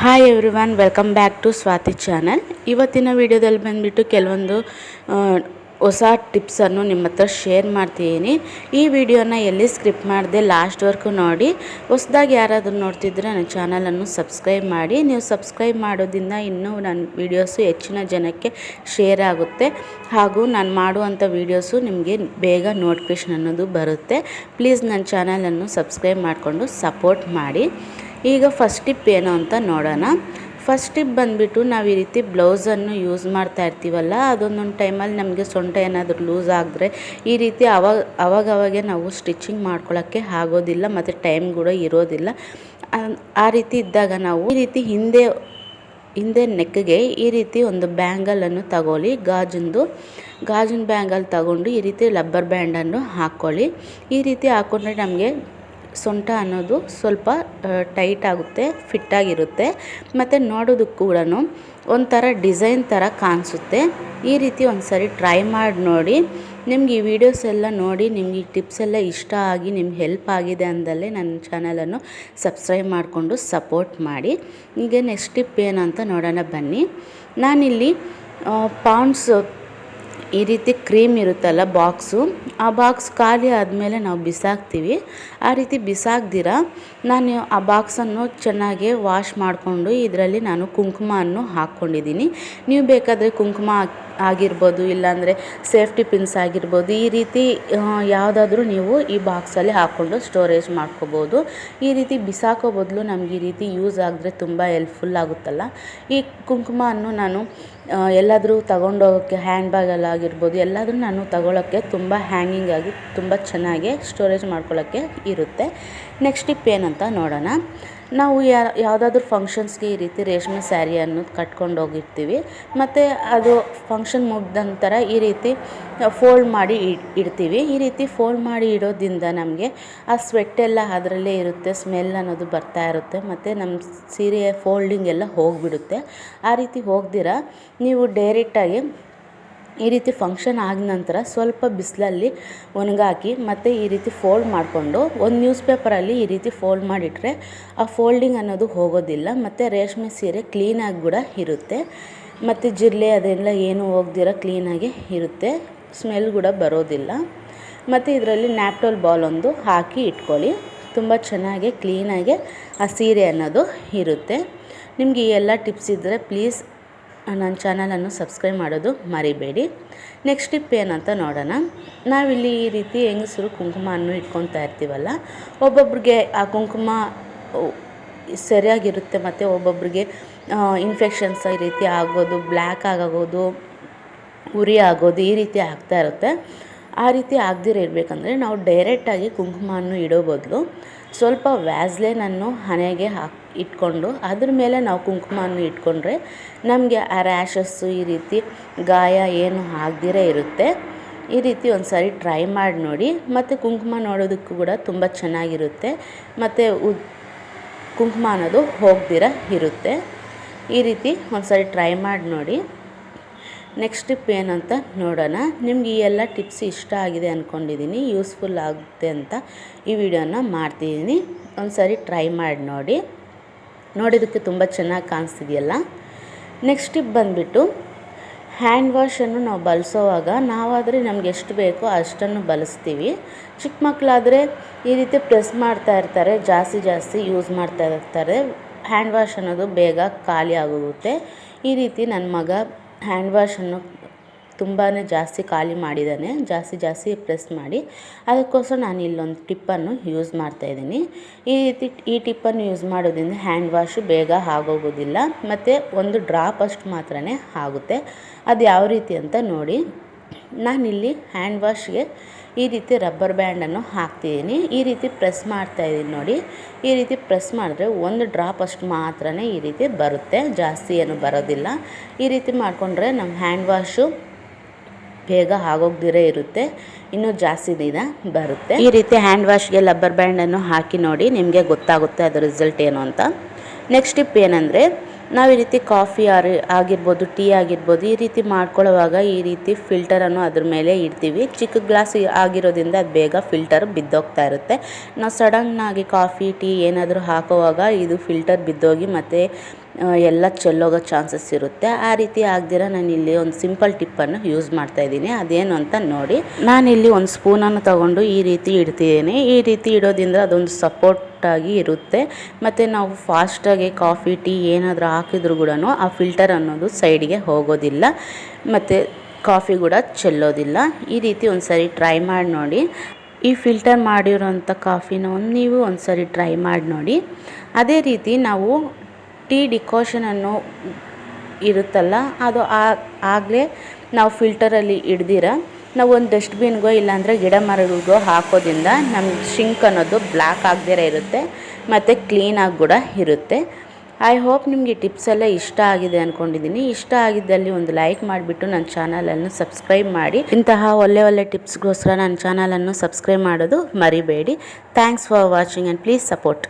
Hi everyone welcome back to Swathi channel ಇವತ್ತಿನ ವಿಡಿಯೋದಲ್ಲಿ ಬಂದುಬಿಟ್ಟು ಕೆಲವೊಂದು ಹೊಸ ಟಿಪ್ಸನ್ನು ನಿಮ್ಮ ಹತ್ರ ಶೇರ್ ಮಾಡ್ತೀನಿ ಈ ವಿಡಿಯೋನ ಎಲ್ಲಿ ಸ್ಕ್ರಿಪ್ಟ್ ಮಾಡಿದೆ ಲಾಸ್ಟ್ವರೆಗೂ ನೋಡಿ. ಹೊಸದಾಗಿ ಯಾರಾದರೂ ನೋಡ್ತಿದ್ರೆ ನನ್ನ ಚಾನಲನ್ನು ಸಬ್ಸ್ಕ್ರೈಬ್ ಮಾಡಿ. ನೀವು ಸಬ್ಸ್ಕ್ರೈಬ್ ಮಾಡೋದ್ರಿಂದ ಇನ್ನೂ ನನ್ನ ವಿಡಿಯೋಸು ಹೆಚ್ಚಿನ ಜನಕ್ಕೆ ಶೇರ್ ಆಗುತ್ತೆ. ಹಾಗೂ ನಾನು ಮಾಡುವಂಥ ವೀಡಿಯೋಸು ನಿಮಗೆ ಬೇಗ ನೋಟಿಫಿಕೇಶನ್ ಅನ್ನೋದು ಬರುತ್ತೆ. ಪ್ಲೀಸ್ ನನ್ನ ಚಾನಲನ್ನು ಸಬ್ಸ್ಕ್ರೈಬ್ ಮಾಡಿಕೊಂಡು ಸಪೋರ್ಟ್ ಮಾಡಿ. ಈಗ ಫಸ್ಟ್ ಟಿಪ್ ಏನು ಅಂತ ನೋಡೋಣ. ಫಸ್ಟ್ ಟಿಪ್ ಬಂದುಬಿಟ್ಟು ನಾವು ಈ ರೀತಿ ಬ್ಲೌಸನ್ನು ಯೂಸ್ ಮಾಡ್ತಾ ಇರ್ತೀವಲ್ಲ, ಅದೊಂದೊಂದು ಟೈಮಲ್ಲಿ ನಮಗೆ ಸೊಂಟ ಏನಾದರೂ ಲೂಸ್ ಆದರೆ ಈ ರೀತಿ ಅವಾಗ, ಅವಾಗವಾಗೆ ನಾವು ಸ್ಟಿಚಿಂಗ್ ಮಾಡ್ಕೊಳ್ಳೋಕ್ಕೆ ಆಗೋದಿಲ್ಲ, ಮತ್ತು ಟೈಮ್ ಕೂಡ ಇರೋದಿಲ್ಲ. ಆ- ಆ ರೀತಿ ಇದ್ದಾಗ ನಾವು ಈ ರೀತಿ ಹಿಂದೆ ಹಿಂದೆ ನೆಕ್ಗೆ ಈ ರೀತಿ ಒಂದು ಬ್ಯಾಂಗಲನ್ನು ತಗೊಳ್ಳಿ, ಗಾಜಿಂದು, ಗಾಜಿನ ಬ್ಯಾಂಗಲ್ ತಗೊಂಡು ಈ ರೀತಿ ಲಬ್ಬರ್ ಬ್ಯಾಂಡನ್ನು ಹಾಕ್ಕೊಳ್ಳಿ ಈ ರೀತಿ ಹಾಕ್ಕೊಂಡ್ರೆ ನಮಗೆ ಸೊಂಟ ಅನ್ನೋದು ಸ್ವಲ್ಪ ಟೈಟ್ ಆಗುತ್ತೆ ಫಿಟ್ಟಾಗಿರುತ್ತೆ ಮತ್ತು ನೋಡೋದಕ್ಕೂ ಕೂಡ ಒಂಥರ ಡಿಸೈನ್ ಥರ ಕಾಣಿಸುತ್ತೆ. ಈ ರೀತಿ ಒಂದು ಸರಿ ಟ್ರೈ ಮಾಡಿ ನೋಡಿ. ನಿಮ್ಗೆ ಈ ವಿಡಿಯೋಸ್ ಎಲ್ಲ ನೋಡಿ, ನಿಮ್ಗೆ ಈ ಟಿಪ್ಸ್ ಎಲ್ಲ ಇಷ್ಟ ಆಗಿ, ನಿಮ್ಗೆ ಹೆಲ್ಪ್ ಆಗಿದೆ ಅಂದಲ್ಲೇ ನನ್ನ ಚಾನಲನ್ನು ಸಬ್ಸ್ಕ್ರೈಬ್ ಮಾಡಿಕೊಂಡು ಸಪೋರ್ಟ್ ಮಾಡಿ. ಈಗ ನೆಕ್ಸ್ಟ್ ಟಿಪ್ ಏನು ಅಂತ ನೋಡೋಣ ಬನ್ನಿ. ನಾನಿಲ್ಲಿ ಪಾಂಡ್ಸ್ ಈ ರೀತಿ ಕ್ರೀಮ್ ಇರುತ್ತಲ್ಲ ಬಾಕ್ಸು, ಆ ಬಾಕ್ಸ್ ಖಾಲಿ ಆದಮೇಲೆ ನಾವು ಬಿಸಾಕ್ತೀವಿ. ಆ ರೀತಿ ಬಿಸಾಕ್ದಿರ, ನಾನು ಆ ಬಾಕ್ಸನ್ನು ಚೆನ್ನಾಗಿ ವಾಶ್ ಮಾಡಿಕೊಂಡು ಇದರಲ್ಲಿ ನಾನು ಕುಂಕುಮವನ್ನು ಹಾಕ್ಕೊಂಡಿದ್ದೀನಿ. ನೀವು ಬೇಕಾದರೆ ಕುಂಕುಮ ಆಗಿರ್ಬೋದು, ಇಲ್ಲಾಂದರೆ ಸೇಫ್ಟಿ ಪಿನ್ಸ್ ಆಗಿರ್ಬೋದು, ಈ ರೀತಿ ಯಾವುದಾದ್ರೂ ನೀವು ಈ ಬಾಕ್ಸಲ್ಲಿ ಹಾಕ್ಕೊಂಡು ಸ್ಟೋರೇಜ್ ಮಾಡ್ಕೋಬೋದು. ಈ ರೀತಿ ಬಿಸಾಕೋ ಬದಲು ನಮ್ಗೆ ಈ ರೀತಿ ಯೂಸ್ ಆದರೆ ತುಂಬ ಹೆಲ್ಪ್ಫುಲ್ ಆಗುತ್ತಲ್ಲ. ಈ ಕುಂಕುಮವನ್ನು ನಾನು ಎಲ್ಲಾದರೂ ತಗೊಂಡೋಗೋಕ್ಕೆ ಹ್ಯಾಂಡ್ ಬ್ಯಾಗಲ್ಲಿ ಆಗಿರ್ಬೋದು, ಎಲ್ಲಾದರೂ ನಾನು ತಗೊಳ್ಳೋಕ್ಕೆ ತುಂಬ ಹ್ಯಾಂಗಿಂಗ್ ಆಗಿ, ತುಂಬ ಚೆನ್ನಾಗಿ ಸ್ಟೋರೇಜ್ ಮಾಡ್ಕೊಳ್ಳೋಕ್ಕೆ ಇರುತ್ತೆ. ನೆಕ್ಸ್ಟ್ ಟಿಪ್ ಏನಂತ ನೋಡೋಣ. ನಾವು ಯಾ, ಯಾವುದಾದ್ರೂ ಫಂಕ್ಷನ್ಸ್ಗೆ ಈ ರೀತಿ ರೇಷ್ಮೆ ಸ್ಯಾರಿಯನ್ನು ಕಟ್ಕೊಂಡು ಹೋಗಿರ್ತೀವಿ. ಮತ್ತು ಅದು ಫಂಕ್ಷನ್ ಮುಗ್ದ ನಂತರ ಈ ರೀತಿ ಫೋಲ್ಡ್ ಮಾಡಿ ಇಡ್ ಇಡ್ತೀವಿ. ಈ ರೀತಿ ಫೋಲ್ಡ್ ಮಾಡಿ ಇಡೋದ್ರಿಂದ ನಮಗೆ ಆ ಸ್ವೆಟ್ ಎಲ್ಲ ಅದರಲ್ಲೇ ಇರುತ್ತೆ ಸ್ಮೆಲ್ ಅನ್ನೋದು ಬರ್ತಾ ಇರುತ್ತೆ, ಮತ್ತು ನಮ್ಮ ಸೀರೆಯ ಫೋಲ್ಡಿಂಗ್ ಎಲ್ಲ ಹೋಗಿಬಿಡುತ್ತೆ. ಆ ರೀತಿ ಹೋಗ್ದಿರ ನೀವು ಡೈರೆಕ್ಟಾಗಿ ಈ ರೀತಿ ಫಂಕ್ಷನ್ ಆದ ನಂತರ ಸ್ವಲ್ಪ ಬಿಸಿಲಲ್ಲಿ ಒಣಗಾಕಿ ಮತ್ತು ಈ ರೀತಿ ಫೋಲ್ಡ್ ಮಾಡಿಕೊಂಡು ಒಂದು ನ್ಯೂಸ್ ಪೇಪರಲ್ಲಿ ಈ ರೀತಿ ಫೋಲ್ಡ್ ಮಾಡಿಟ್ರೆ ಆ ಫೋಲ್ಡಿಂಗ್ ಅನ್ನೋದು ಹೋಗೋದಿಲ್ಲ, ಮತ್ತು ರೇಷ್ಮೆ ಸೀರೆ ಕ್ಲೀನಾಗಿ ಕೂಡ ಇರುತ್ತೆ. ಮತ್ತು ಜಿರಳೆ ಅದೆಲ್ಲ ಏನು ಹೋಗ್ದಿರ ಕ್ಲೀನಾಗಿ ಇರುತ್ತೆ ಸ್ಮೆಲ್ ಕೂಡ ಬರೋದಿಲ್ಲ. ಮತ್ತು ಇದರಲ್ಲಿ ನ್ಯಾಪ್ಟೋಲ್ ಬಾಲ್ ಒಂದು ಹಾಕಿ ಇಟ್ಕೊಳ್ಳಿ, ತುಂಬ ಚೆನ್ನಾಗಿ ಕ್ಲೀನಾಗಿ ಆ ಸೀರೆ ಅನ್ನೋದು ಇರುತ್ತೆ. ನಿಮಗೆ ಈ ಎಲ್ಲ ಟಿಪ್ಸ್ ಇದ್ದರೆ ಪ್ಲೀಸ್ ನನ್ನ ಚಾನಲನ್ನು ಸಬ್ಸ್ಕ್ರೈಬ್ ಮಾಡೋದು ಮರಿಬೇಡಿ. ನೆಕ್ಸ್ಟ್ ಟಿಪ್ ಏನಂತ ನೋಡೋಣ. ನಾವಿಲ್ಲಿ ಈ ರೀತಿ ಹೆಂಗಸರು ಕುಂಕುಮವನ್ನು ಇಟ್ಕೊತಾ ಇರ್ತೀವಲ್ಲ, ಒಬ್ಬೊಬ್ರಿಗೆ ಆ ಕುಂಕುಮ ಸರಿಯಾಗಿರುತ್ತೆ ಮತ್ತು ಒಬ್ಬೊಬ್ರಿಗೆ ಇನ್ಫೆಕ್ಷನ್ಸ್ ಈ ರೀತಿ ಆಗೋದು ಬ್ಲ್ಯಾಕ್ ಆಗೋದು, ಉರಿ ಆಗೋದು ಈ ರೀತಿ ಆಗ್ತಾ ಇರುತ್ತೆ. ಆ ರೀತಿ ಆಗದಿರ ಇರಬೇಕಂದ್ರೆ ನಾವು ಡೈರೆಕ್ಟಾಗಿ ಕುಂಕುಮವನ್ನು ಇಡೋ ಬದಲು ಸ್ವಲ್ಪ ವ್ಯಾಸ್ಲೈನನ್ನು ಹಣೆಗೆ ಹಾಕಿ ಇಟ್ಕೊಂಡು ಅದ್ರ ಮೇಲೆ ನಾವು ಕುಂಕುಮವನ್ನು ಇಟ್ಕೊಂಡ್ರೆ ನಮಗೆ ಆ ರ್ಯಾಷಸ್ಸು ಈ ರೀತಿ ಗಾಯ ಏನು ಆಗದಿರೇ ಇರುತ್ತೆ. ಈ ರೀತಿ ಒಂದು ಸಾರಿ ಟ್ರೈ ಮಾಡಿ ನೋಡಿ. ಮತ್ತು ಕುಂಕುಮ ನೋಡೋದಕ್ಕೂ ಕೂಡ ತುಂಬ ಚೆನ್ನಾಗಿರುತ್ತೆ. ಮತ್ತು ಉ ಕುಂಕುಮ ಅನ್ನೋದು ಹೋಗ್ದಿರ ಇರುತ್ತೆ. ಈ ರೀತಿ ಒಂದು ಸಾರಿ ಟ್ರೈ ಮಾಡಿ ನೋಡಿ. ನೆಕ್ಸ್ಟ್ ಟಿಪ್ ಏನಂತ ನೋಡೋಣ. ನಿಮ್ಗೆ ಈ ಎಲ್ಲ ಟಿಪ್ಸ್ ಇಷ್ಟ ಆಗಿದೆ ಅಂದ್ಕೊಂಡಿದ್ದೀನಿ ಯೂಸ್ಫುಲ್ ಆಗುತ್ತೆ ಅಂತ ಈ ವಿಡಿಯೋನ ಮಾಡ್ತಿದ್ದೀನಿ ಒಂದು ಸಾರಿ ಟ್ರೈ ಮಾಡಿ ನೋಡಿ. ನೋಡಿದ್ದಕ್ಕೆ ತುಂಬ ಚೆನ್ನಾಗಿ ಕಾಣಿಸ್ತಿದೆಯಲ್ಲ? ನೆಕ್ಸ್ಟ್ ಟಿಪ್ ಬಂದುಬಿಟ್ಟು ಹ್ಯಾಂಡ್ ವಾಶನ್ನು ನಾವು ಬಳಸೋವಾಗ ನಾವಾದರೆ ನಮ್ಗೆ ಎಷ್ಟು ಬೇಕೋ ಅಷ್ಟನ್ನು ಬಳಸ್ತೀವಿ. ಚಿಕ್ಕ ಮಕ್ಕಳಾದರೆ ಈ ರೀತಿ ಪ್ರೆಸ್ ಮಾಡ್ತಾ ಇರ್ತಾರೆ, ಜಾಸ್ತಿ ಜಾಸ್ತಿ ಯೂಸ್ ಮಾಡ್ತಾ ಇರ್ತಾರೆ. ಹ್ಯಾಂಡ್ ವಾಶ್ ಅನ್ನೋದು ಬೇಗ ಖಾಲಿ ಆಗೋಗುತ್ತೆ. ಈ ರೀತಿ ನನ್ನ ಮಗ ಹ್ಯಾಂಡ್ ವಾಶನ್ನು ತುಂಬಾ ಜಾಸ್ತಿ ಖಾಲಿ ಮಾಡಿದ್ದಾನೆ. ಜಾಸ್ತಿ ಜಾಸ್ತಿ ಪ್ರೆಸ್ ಮಾಡಿ. ಅದಕ್ಕೋಸ್ಕರ ನಾನು ಇಲ್ಲೊಂದು ಟಿಪ್ಪನ್ನು ಯೂಸ್ ಮಾಡ್ತಾಯಿದ್ದೀನಿ ಈ ರೀತಿ ಈ ಟಿಪ್ಪನ್ನು ಯೂಸ್ ಮಾಡೋದ್ರಿಂದ ಹ್ಯಾಂಡ್ ವಾಶು ಬೇಗ ಆಗೋಗೋದಿಲ್ಲ. ಮತ್ತು ಒಂದು ಡ್ರಾಪ್ ಅಷ್ಟು ಮಾತ್ರ ಆಗುತ್ತೆ. ಅದು ಯಾವ ರೀತಿ ಅಂತ ನೋಡಿ. ನಾನಿಲ್ಲಿ ಹ್ಯಾಂಡ್ ವಾಶ್ಗೆ ಈ ರೀತಿ ರಬ್ಬರ್ ಬ್ಯಾಂಡನ್ನು ಹಾಕ್ತಿದ್ದೀನಿ. ಈ ರೀತಿ ಪ್ರೆಸ್ ಮಾಡ್ತಾ ಇದ್ದೀನಿ ನೋಡಿ. ಈ ರೀತಿ ಪ್ರೆಸ್ ಮಾಡಿದ್ರೆ ಒಂದು ಡ್ರಾಪ್ ಅಷ್ಟು ಮಾತ್ರನೇ ಈ ರೀತಿ ಬರುತ್ತೆ. ಜಾಸ್ತಿ ಏನು ಬರೋದಿಲ್ಲ. ಈ ರೀತಿ ಮಾಡಿಕೊಂಡ್ರೆ ನಮ್ಮ ಹ್ಯಾಂಡ್ ವಾಶು ಬೇಗ ಆಗೋಗ್ದಿರೇ ಇರುತ್ತೆ. ಇನ್ನೂ ಜಾಸ್ತಿ ದಿನ ಬರುತ್ತೆ. ಈ ರೀತಿ ಹ್ಯಾಂಡ್ ವಾಶ್ಗೆ ರಬ್ಬರ್ ಬ್ಯಾಂಡನ್ನು ಹಾಕಿ ನೋಡಿ ನಿಮಗೆ ಗೊತ್ತಾಗುತ್ತೆ ಅದರ ರಿಸಲ್ಟ್ ಏನು ಅಂತ. ನೆಕ್ಸ್ಟ್ ಟಿಪ್ ಏನಂದರೆ ನಾವು ಈ ರೀತಿ ಕಾಫಿ ಆರು, ಆಗಿರ್ಬೋದು, ಟೀ ಆಗಿರ್ಬೋದು, ಈ ರೀತಿ ಮಾಡ್ಕೊಳ್ಳೋವಾಗ ಈ ರೀತಿ ಫಿಲ್ಟರನ್ನು ಅದ್ರ ಮೇಲೆ ಇಡ್ತೀವಿ. ಚಿಕ್ಕ ಗ್ಲಾಸ್ ಆಗಿರೋದ್ರಿಂದ ಅದು ಬೇಗ ಫಿಲ್ಟರ್ ಬಿದ್ದೋಗ್ತಾ ಇರುತ್ತೆ. ನಾವು ಸಡನ್ನಾಗಿ ಕಾಫಿ, ಟೀ ಏನಾದರೂ ಹಾಕೋವಾಗ ಇದು ಫಿಲ್ಟರ್ ಬಿದ್ದೋಗಿ ಮತ್ತು ಎಲ್ಲ ಚೆಲ್ಲೋಗೋ ಚಾನ್ಸಸ್ ಇರುತ್ತೆ. ಆ ರೀತಿ ಆಗದಿರ ನಾನು ಇಲ್ಲಿ ಒಂದು ಸಿಂಪಲ್ ಟಿಪ್ಪನ್ನು ಯೂಸ್ ಮಾಡ್ತಾ ಇದ್ದೀನಿ. ಅದೇನು ಅಂತ ನೋಡಿ. ನಾನಿಲ್ಲಿ ಒಂದು ಸ್ಪೂನನ್ನು ತಗೊಂಡು ಈ ರೀತಿ ಇಡ್ತಿದ್ದೀನಿ ಈ ರೀತಿ ಇಡೋದ್ರಿಂದ ಅದೊಂದು ಸಪೋರ್ಟ್ ಆಗಿ ಇರುತ್ತೆ. ಮತ್ತು ನಾವು ಫಾಸ್ಟಾಗಿ ಕಾಫಿ, ಟೀ ಏನಾದರೂ ಹಾಕಿದ್ರು ಕೂಡ ಆ ಫಿಲ್ಟರ್ ಅನ್ನೋದು ಸೈಡ್ಗೆ ಹೋಗೋದಿಲ್ಲ. ಮತ್ತು ಕಾಫಿ ಕೂಡ ಚೆಲ್ಲೋದಿಲ್ಲ. ಈ ರೀತಿ ಒಂದು ಸರಿ ಟ್ರೈ ಮಾಡಿ ನೋಡಿ. ಈ ಫಿಲ್ಟರ್ ಮಾಡಿರೋಂಥ ಕಾಫಿನ ಒಂದು ನೀವು ಒಂದು ಸರಿ ಟ್ರೈ ಮಾಡಿ ನೋಡಿ. ಅದೇ ರೀತಿ ನಾವು ಟೀ ಡಿಕಾಷನನ್ನು ಇರುತ್ತಲ್ಲ, ಅದು ಆಗಲೇ ನಾವು ಫಿಲ್ಟರಲ್ಲಿ ಹಿಡ್ದಿರ ನಾವು ಒಂದು ಡಸ್ಟ್ಬಿನ್ಗೋ ಇಲ್ಲಾಂದರೆ ಗಿಡ ಮರಗಳಿಗೋ ಹಾಕೋದ್ರಿಂದ ನಮ್ಮ ಶಿಂಕ್ ಅನ್ನೋದು ಬ್ಲ್ಯಾಕ್ ಆಗದೇ ಇರುತ್ತೆ ಮತ್ತು ಕ್ಲೀನಾಗಿ ಕೂಡ ಇರುತ್ತೆ. ಐ ಹೋಪ್ ನಿಮಗೆ ಟಿಪ್ಸ್ ಎಲ್ಲ ಇಷ್ಟ ಆಗಿದೆ ಅಂದ್ಕೊಂಡಿದ್ದೀನಿ ಇಷ್ಟ ಆಗಿದ್ದಲ್ಲಿ ಒಂದು ಲೈಕ್ ಮಾಡಿಬಿಟ್ಟು ನನ್ನ ಚಾನಲನ್ನು ಸಬ್ಸ್ಕ್ರೈಬ್ ಮಾಡಿ. ಇಂತಹ ಒಳ್ಳೆ ಒಳ್ಳೆ ಟಿಪ್ಸ್ಗೋಸ್ಕರ ನನ್ನ ಚಾನಲನ್ನು ಸಬ್ಸ್ಕ್ರೈಬ್ ಮಾಡೋದು ಮರಿಬೇಡಿ. Thanks for watching and please support